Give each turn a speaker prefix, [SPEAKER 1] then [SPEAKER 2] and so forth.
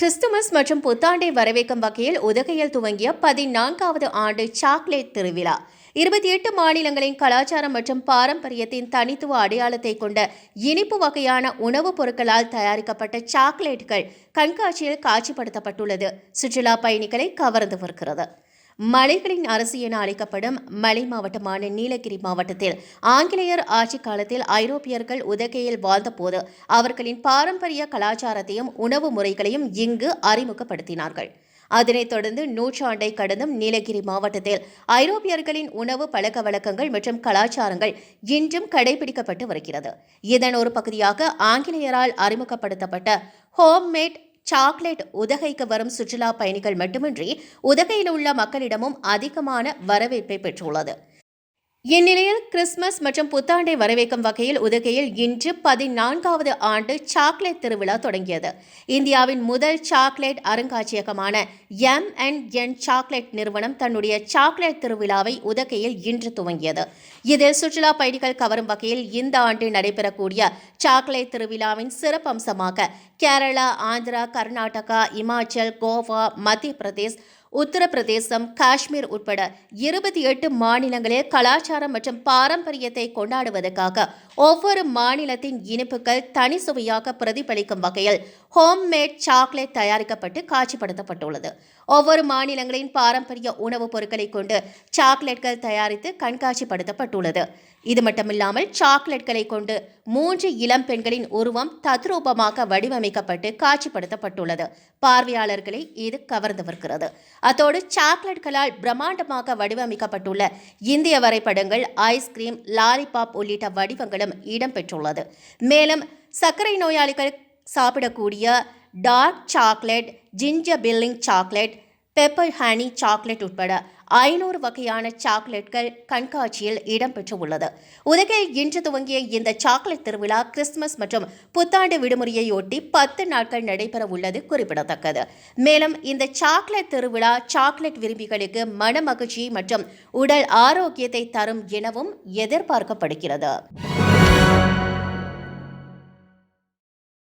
[SPEAKER 1] Christmas மற்றும் புத்தாண்டை வரவேற்கும் வகையில் உதகையில் துவங்கிய பதினான்காவது ஆண்டு சாக்லேட் திருவிழா. இருபத்தி எட்டு மாநிலங்களின் கலாச்சாரம் மற்றும் பாரம்பரியத்தின் தனித்துவ அடையாளத்தை கொண்ட இனிப்பு வகையான உணவுப் பொருட்களால் தயாரிக்கப்பட்ட சாக்லேட்டுகள் கண்காட்சியில் காட்சிப்படுத்தப்பட்டுள்ளது. சுற்றுலா பயணிகளை கவர்ந்து வருகிறது. மலைகளின் அரசு என அழைக்கப்படும் மலை மாவட்டமான நீலகிரி மாவட்டத்தில் ஆங்கிலேயர் ஆட்சி காலத்தில் ஐரோப்பியர்கள் உதகையில் வாழ்ந்தபோது அவர்களின் பாரம்பரிய கலாச்சாரத்தையும் உணவு முறைகளையும் இங்கு அறிமுகப்படுத்தினார்கள். அதனைத் தொடர்ந்து நூற்றாண்டை கடந்தும் நீலகிரி மாவட்டத்தில் ஐரோப்பியர்களின் உணவு பழக்க வழக்கங்கள் மற்றும் கலாச்சாரங்கள் இன்றும் கடைபிடிக்கப்பட்டு வருகிறது. இதன் ஒரு பகுதியாக ஆங்கிலேயரால் அறிமுகப்படுத்தப்பட்ட ஹோம்மேட் சாக்லேட் உதகைக்கு வரும் சுற்றுலா பயணிகள் மட்டுமின்றி உதகையில் உள்ள மக்களிடமும் அதிகமான வரவேற்பை பெற்றுள்ளது. இந்நிலையில் கிறிஸ்துமஸ் மற்றும் புத்தாண்டை வரவேற்கும் வகையில் உதகையில் இன்று பதினான்காவது ஆண்டு சாக்லேட் திருவிழா தொடங்கியது. இந்தியாவின் முதல் சாக்லேட் அருங்காட்சியகமான எம் அண்ட் என் சாக்லேட் நிறுவனம் தன்னுடைய சாக்லேட் திருவிழாவை உதகையில் இன்று துவங்கியது. இதில் சுற்றுலா பயணிகள் கவரும் வகையில் இந்த ஆண்டு நடைபெறக்கூடிய சாக்லேட் திருவிழாவின் சிறப்பம்சமாக கேரளா ஆந்திரா கர்நாடகா இமாச்சல் கோவா மத்திய பிரதேஷ் உத்தரப்பிரதேசம் காஷ்மீர் உட்பட இருபத்தி எட்டு மாநிலங்களில் கலாச்சாரம் மற்றும் பாரம்பரியத்தை கொண்டாடுவதற்காக ஒவ்வொரு மாநிலத்தின் இனிப்புகள் தனி சுவையாக பிரதிபலிக்கும் வகையில் ஹோம்மேட் சாக்லேட் தயாரிக்கப்பட்டு காட்சிப்படுத்தப்பட்டுள்ளது. ஒவ்வொரு மாநிலங்களின் பாரம்பரிய உணவுப் பொருட்களை கொண்டு சாக்லேட்கள் தயாரித்து கண்காட்சிப்படுத்தப்பட்டுள்ளது. இது மட்டுமில்லாமல் சாக்லேட்களை கொண்டு மூன்று இளம் பெண்களின் உருவம் தத்ரூபமாக வடிவமைக்கப்பட்டு காட்சிப்படுத்தப்பட்டுள்ளது. பார்வையாளர்களை இது கவர்ந்து வருகிறது. அத்தோடு சாக்லேட்களால் பிரம்மாண்டமாக வடிவமைக்கப்பட்டுள்ள இந்திய வரைபடங்கள் ஐஸ்கிரீம் லாலிபாப் உள்ளிட்ட வடிவங்களும் இடம்பெற்றுள்ளது. மேலும் சர்க்கரை நோயாளிகள் சாப்பிடக்கூடிய dark chocolate ginger filling chocolate pepper honey chocolate உட்பட ஐநூறு வகையான சாக்லேட்கள் கண்காட்சியில் இடம்பெற்று உள்ளது உதகையில் இன்று துவங்கிய இந்த சாக்லேட் திருவிழா கிறிஸ்துமஸ் மற்றும் புத்தாண்டு விடுமுறையையொட்டி பத்து நாட்கள் நடைபெற உள்ளது குறிப்பிடத்தக்கது. மேலும் இந்த சாக்லேட் திருவிழா சாக்லேட் விரும்பிகளுக்கு மன மகிழ்ச்சி மற்றும் உடல் ஆரோக்கியத்தை தரும் எனவும் எதிர்பார்க்கப்படுகிறது.